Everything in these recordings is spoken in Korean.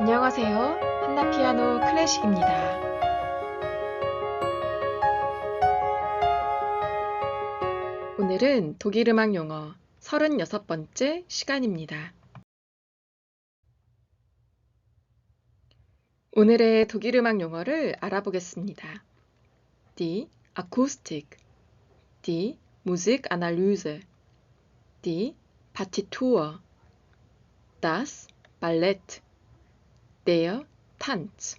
안녕하세요. 한나 피아노 클래식입니다. 오늘은 독일 음악 용어 36번째 시간입니다. 오늘의 독일 음악 용어를 알아보겠습니다. Die Akustik, die Musikanalyse, die Partitur, das Ballett, der Tanz.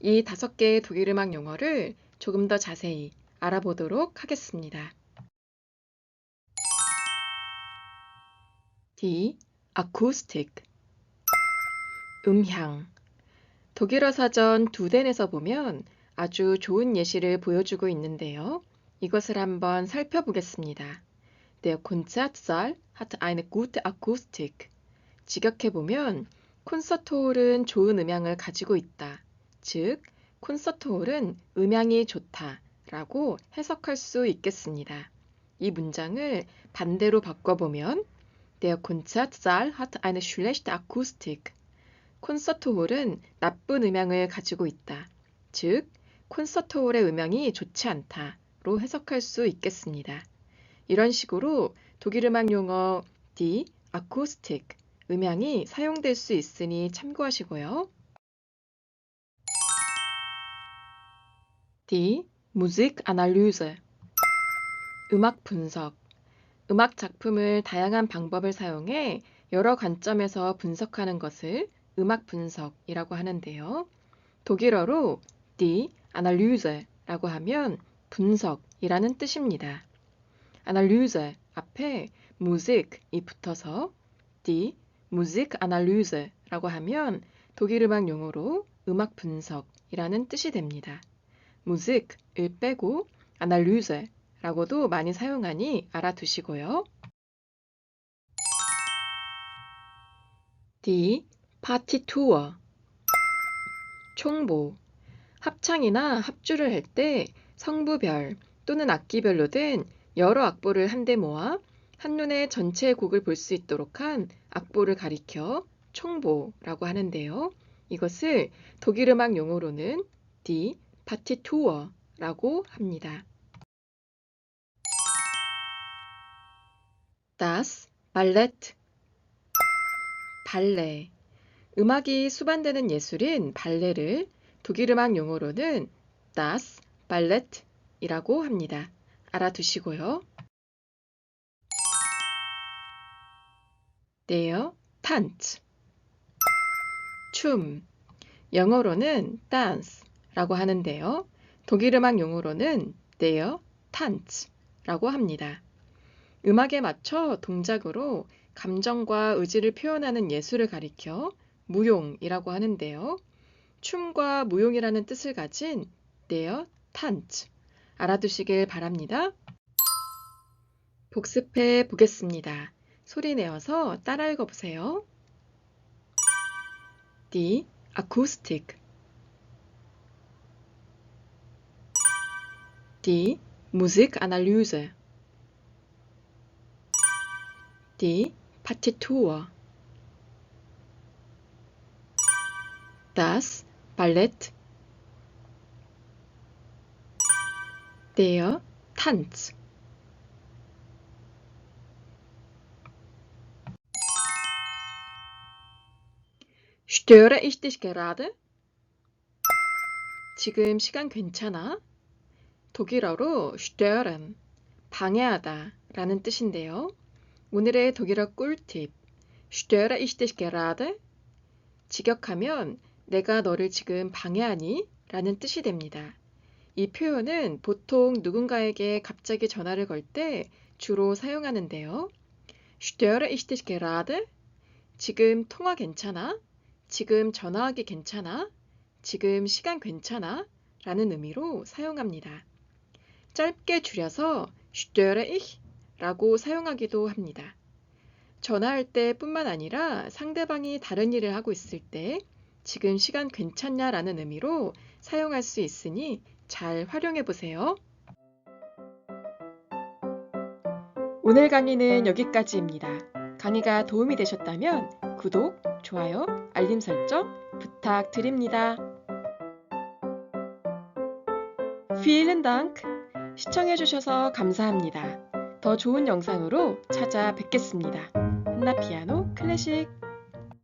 이 다섯 개의 독일 음악 용어를 조금 더 자세히 알아보도록 하겠습니다. Die Akustik 음향 독일어 사전 두덴에서 보면 아주 좋은 예시를 보여주고 있는데요. 이것을 한번 살펴보겠습니다. Der Konzertsaal hat eine gute Akustik. 직역해보면 콘서트홀은 좋은 음향을 가지고 있다. 즉, 콘서트홀은 음향이 좋다 라고 해석할 수 있겠습니다. 이 문장을 반대로 바꿔보면 Der Konzertsaal hat eine schlechte Akustik. 콘서트홀은 나쁜 음향을 가지고 있다. 즉, 콘서트홀의 음향이 좋지 않다로 해석할 수 있겠습니다. 이런 식으로 독일 음악 용어 die Akustik, 음향이 사용될 수 있으니 참고하시고요. die Musikanalyse, 음악 분석, 음악 작품을 다양한 방법을 사용해 여러 관점에서 분석하는 것을 음악 분석이라고 하는데요. 독일어로 die Analyse라고 하면 분석이라는 뜻입니다. Analyse 앞에 Musik이 붙어서 die Musikanalyse라고 하면 독일 음악 용어로 음악 분석이라는 뜻이 됩니다. Musik을 빼고 Analyse라고도 많이 사용하니 알아두시고요. die Partitur 총보 합창이나 합주를 할 때 성부별 또는 악기별로 된 여러 악보를 한데 모아 한눈에 전체 곡을 볼 수 있도록 한 악보를 가리켜 총보라고 하는데요. 이것을 독일 음악 용어로는 die Partitur라고 합니다. Das Ballett 발레 음악이 수반되는 예술인 발레를 독일 음악 용어로는 das Ballett이라고 합니다. 알아두시고요. Der Tanz 춤 영어로는 dance라고 하는데요. 독일 음악 용어로는 der Tanz라고 합니다. 음악에 맞춰 동작으로 감정과 의지를 표현하는 예술을 가리켜 무용이라고 하는데요. 춤과 무용이라는 뜻을 가진 der Tanz 알아두시길 바랍니다. 복습해 보겠습니다. 소리 내어서 따라 읽어보세요. Die Akustik Die Musikanalyse Die Partitur Das Ballett Der Tanz Störe ich dich gerade? 지금 시간 괜찮아? 독일어로 stören, 방해하다 라는 뜻인데요. 오늘의 독일어 꿀팁. Störe ich dich gerade? 직역하면 내가 너를 지금 방해하니? 라는 뜻이 됩니다. 이 표현은 보통 누군가에게 갑자기 전화를 걸 때 주로 사용하는데요. Störe ich dich gerade? 지금 통화 괜찮아? 지금 전화하기 괜찮아? 지금 시간 괜찮아? 라는 의미로 사용합니다. 짧게 줄여서 störe ich 라고 사용하기도 합니다. 전화할 때 뿐만 아니라 상대방이 다른 일을 하고 있을 때 지금 시간 괜찮냐 라는 의미로 사용할 수 있으니 잘 활용해 보세요. 오늘 강의는 여기까지입니다. 강의가 도움이 되셨다면 좋아요, 알림 설정 부탁드립니다. Vielen Dank. 시청해주셔서 감사합니다. 더 좋은 영상으로 찾아뵙겠습니다. 한나 피아노 클래식